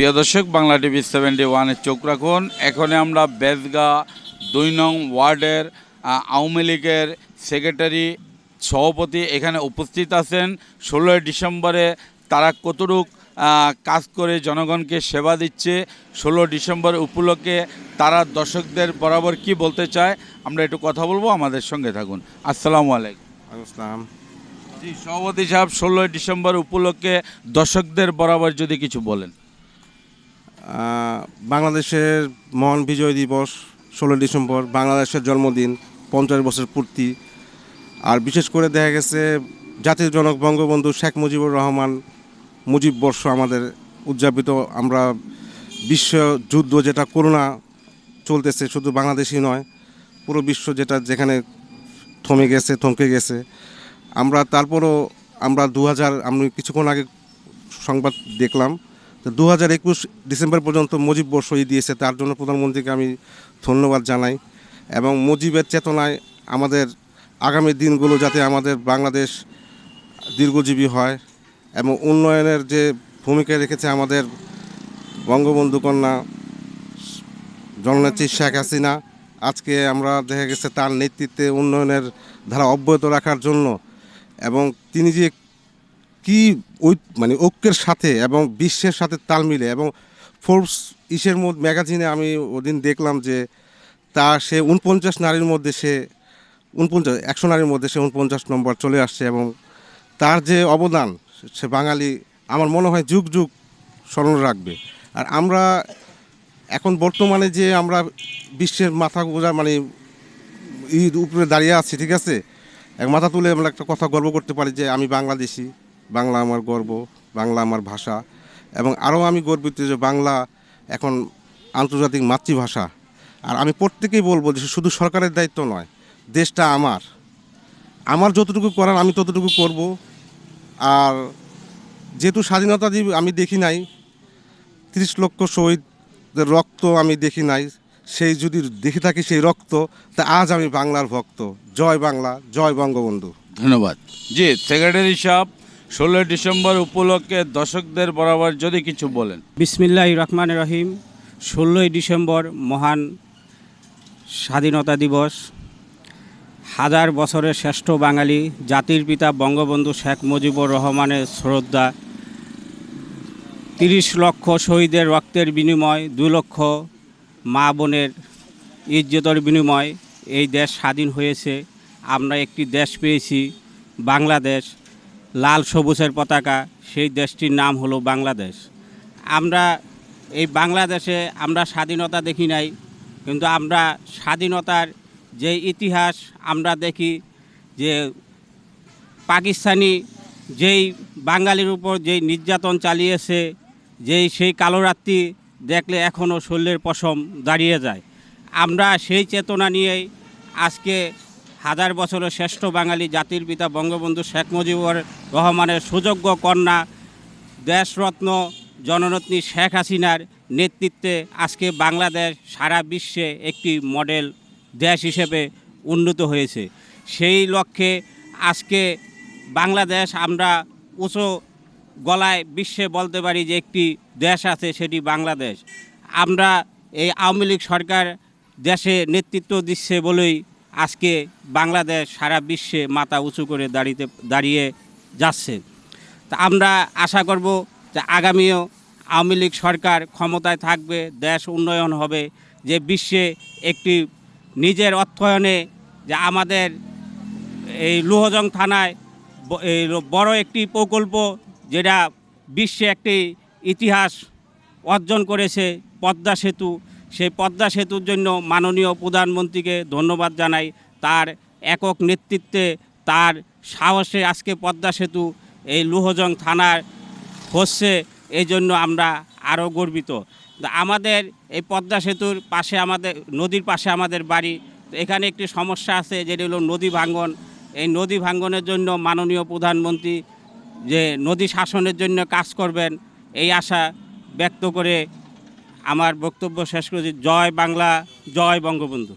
প্রিয় দর্শক Bangla TV seventy ওয়ানে চোখ রাখুন। এখন আমরা বেদগা দুই নং ওয়ার্ডের আওয়ামী লীগের সেক্রেটারি সভাপতি এখানে উপস্থিত আছেন। ষোলোই ডিসেম্বরে তারা কতটুক কাজ করে জনগণকে সেবা দিচ্ছে ষোলো ডিসেম্বর উপলক্ষে তারা দর্শকদের বরাবর কি বলতে চায় আমরা একটু কথা বলব আমাদের সঙ্গে থাকুন। আসসালামু আলাইকুম। আসসালাম। জি সভাপতি সাহেব ষোলোই ডিসেম্বর উপলক্ষে দর্শকদের বরাবর যদি কিছু বলেন। বাংলাদেশের মহান বিজয় দিবস ষোলো ডিসেম্বর, বাংলাদেশের জন্মদিন পঞ্চাশ বছর পূর্তি। আর বিশেষ করে দেখা গেছে জাতির জনক বঙ্গবন্ধু শেখ মুজিবুর রহমান, মুজিব বর্ষ আমাদের উদযাপিত। আমরা বিশ্ব যুদ্ধ যেটা করোনা চলতেছে শুধু বাংলাদেশই নয়, পুরো বিশ্ব যেটা যেখানে থমে গেছে, থমকে গেছে। আমরা তারপরও আমরা দু হাজার, আমি কিছুক্ষণ আগে সংবাদ দেখলাম তো দু হাজার একুশ ডিসেম্বর পর্যন্ত মুজিব বর্ষ দিয়েছে, তার জন্য প্রধানমন্ত্রীকে আমি ধন্যবাদ জানাই। এবং মুজিবের চেতনায় আমাদের আগামী দিনগুলো যাতে আমাদের বাংলাদেশ দীর্ঘজীবী হয় এবং উন্নয়নের যে ভূমিকা রেখেছে আমাদের বঙ্গবন্ধু কন্যা, জননেত্রী শেখ হাসিনা, আজকে আমরা দেখা গেছে তার নেতৃত্বে উন্নয়নের ধারা অব্যাহত রাখার জন্য। এবং তিনি যে কি ওই মানে ঐক্যের সাথে এবং বিশ্বের সাথে তাল মিলে এবং ফোর্বস ইসের মধ্যে ম্যাগাজিনে আমি ওদিন দেখলাম যে তা সে উনপঞ্চাশ নারীর মধ্যে সে উনপঞ্চাশ একশো নারীর মধ্যে সে উনপঞ্চাশ নম্বর চলে আসছে এবং তার যে অবদান, সে বাঙালি, আমার মনে হয় যুগ যুগ স্মরণ রাখবে। আর আমরা এখন বর্তমানে যে আমরা বিশ্বের মাথা গোজা মানে ঈদ উপরে দাঁড়িয়ে আছি, ঠিক আছে? এক মাথা তুলে আমরা একটা কথা গর্ব করতে পারি যে আমি বাংলাদেশি। বাংলা আমার গর্ব, বাংলা আমার ভাষা, এবং আরও আমি গর্বিত যে বাংলা এখন আন্তর্জাতিক মাতৃভাষা। আর আমি প্রত্যেকেই বলব যে শুধু সরকারের দায়িত্ব নয়, দেশটা আমার। আমার যতটুকু করার আমি ততটুকু করব। আর যেহেতু স্বাধীনতা আমি দেখি নাই, তিরিশ লক্ষ শহীদদের রক্ত আমি দেখি নাই, সেই যদি দেখে থাকি সেই রক্ত, তা আজ আমি বাংলার ভক্ত। জয় বাংলা, জয় বঙ্গবন্ধু। ধন্যবাদ। জি, সেক্রেটারি সাহেব ষোলোই ডিসেম্বর উপলক্ষে দর্শকদের বরাবর যদি কিছু বলেন। বিসমিল্লাহ রহমান রহিম। ষোলোই ডিসেম্বর মহান স্বাধীনতা দিবস। হাজার বছরের শ্রেষ্ঠ বাঙালি, জাতির পিতা বঙ্গবন্ধু শেখ মুজিবুর রহমানের শ্রদ্ধা। তিরিশ লক্ষ শহীদের রক্তের বিনিময়, দু লক্ষ মা বোনের ইজ্জতের বিনিময়। এই দেশ স্বাধীন হয়েছে। আমরা একটি দেশ পেয়েছি, বাংলাদেশ। লাল সবুজের পতাকা, সেই দেশটির নাম হলো বাংলাদেশ। আমরা এই বাংলাদেশে আমরা স্বাধীনতা দেখি নাই, কিন্তু আমরা স্বাধীনতার যে ইতিহাস আমরা দেখি যে পাকিস্তানি যেই বাঙালির উপর যেই নির্যাতন চালিয়েছে, যেই সেই কালো রাত্রি দেখলে এখনও শরীরের পশম দাঁড়িয়ে যায়। আমরা সেই চেতনা নিয়েই আজকে হাজার বছরের শ্রেষ্ঠ বাঙালি জাতির পিতা বঙ্গবন্ধু শেখ মুজিবুর রহমানের সুযোগ্য কন্যা দেশরত্ন জননেত্রী শেখ হাসিনার নেতৃত্বে আজকে বাংলাদেশ সারা বিশ্বে একটি মডেল দেশ হিসেবে উন্নত হয়েছে। সেই লক্ষ্যে আজকে বাংলাদেশ আমরা উঁচু গলায় বিশ্বে বলতে পারি যে একটি দেশ আছে, সেটি বাংলাদেশ। আমরা এই আওয়ামী লীগ সরকার দেশে নেতৃত্ব দিচ্ছে বলেই আজকে বাংলাদেশ সারা বিশ্বে মাথা উঁচু করে দাঁড়িতে, দাঁড়িয়ে যাচ্ছে। তা আমরা আশা করব যে আগামীও আওয়ামী লীগ সরকার ক্ষমতায় থাকবে, দেশ উন্নয়ন হবে, যে বিশ্বে একটি নিজের অর্থায়নে যে আমাদের এই লুহজং থানায় এই বড় একটি প্রকল্প যেটা বিশ্বে একটি ইতিহাস অর্জন করেছে, পদ্মা সেতু সেই পদ্মা সেতুর জন্য মাননীয় প্রধানমন্ত্রীকে ধন্যবাদ জানাই। তার একক নেতৃত্বে তার সাহসে আজকে পদ্মা সেতু এই লুহজং থানার হচ্ছে, এই জন্য আমরা আরও গর্বিত। আমাদের এই পদ্মা সেতুর পাশে আমাদের, নদীর পাশে আমাদের বাড়ি। তো এখানে একটি সমস্যা আছে, যেটি হলো নদী ভাঙ্গন এই নদী ভাঙ্গনের জন্য মাননীয় প্রধানমন্ত্রী যে নদী শাসনের জন্য কাজ করবেন, এই আশা ব্যক্ত করে আমার বক্তব্য শেষ করেছি জয় বাংলা জয় বঙ্গবন্ধু।